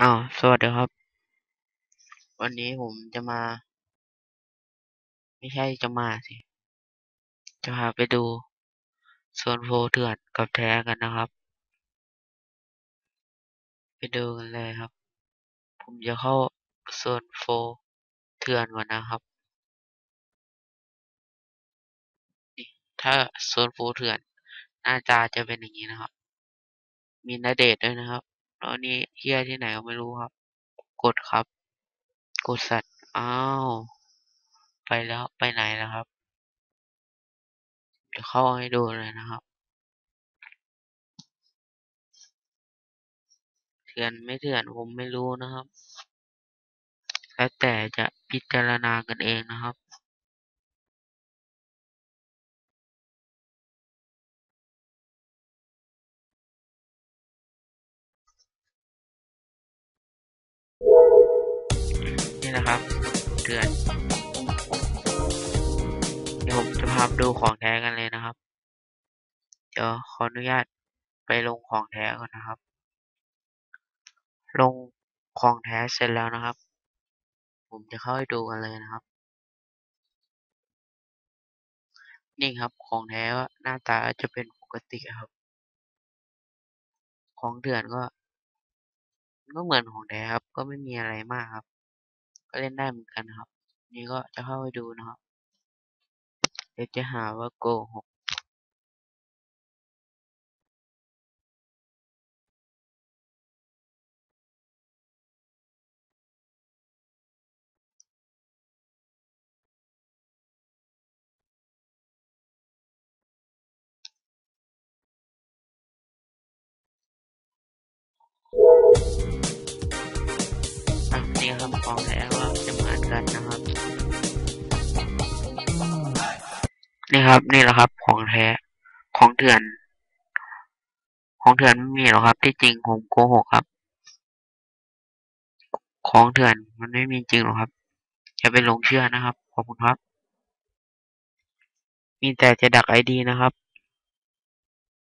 อ้าวสวัสดีครับ วันนี้ผมจะมา ไม่ใช่จะมาสิ จะพาไปดูโซนโฟเถื่อนกับแท้กันนะครับ ไปดูกันเลยครับ ผมจะเข้าโซนโฟเถื่อนก่อนนะครับนี่ถ้าโซนโฟเถื่อนหน้าตาจะเป็นอย่างนี้นะครับ มีนาเดทด้วยนะครับ แล้วนี่เฮียที่ไหนก็ไม่รู้ครับ กดครับ กดสัตว์ อ้าว ไปแล้วไปไหนแล้วครับ เดี๋ยวเข้าให้ดูเลยนะครับ เถื่อนไม่เถื่อนผมไม่รู้นะครับ แล้วแต่จะพิจารณากันเองนะครับ นี่นะครับเถื่อน เดี๋ยวผมจะพาดูของแท้กันเลยนะครับ เดี๋ยวขออนุญาตไปลงของแท้ก่อนนะครับ ลงของแท้เสร็จแล้วนะครับ ผมจะเข้าให้ดูกันเลยนะครับ นี่ครับของแท้หน้าตาจะเป็นปกติครับ ของเถื่อนก็ก็เหมือนของแท้ครับ ก็ไม่มีอะไรมากครับ ก็เล่นได้เหมือนกันนะครับ นี่ก็จะเข้าให้ดูนะครับ เดี๋ยวจะหาว่าโกหกอะนี่ครั กันนะครับ นี่ครับนี่แหละครับ ของแท้ของเถื่อน ของเถื่อนไม่มีหรอกครับ ที่จริงผมโกหกครับ ของเถื่อนมันไม่มีจริงหรอกครับอย่าไปหลงเชื่อนะครับขอบคุณครับ มีแต่จะดักไอดีนะครับ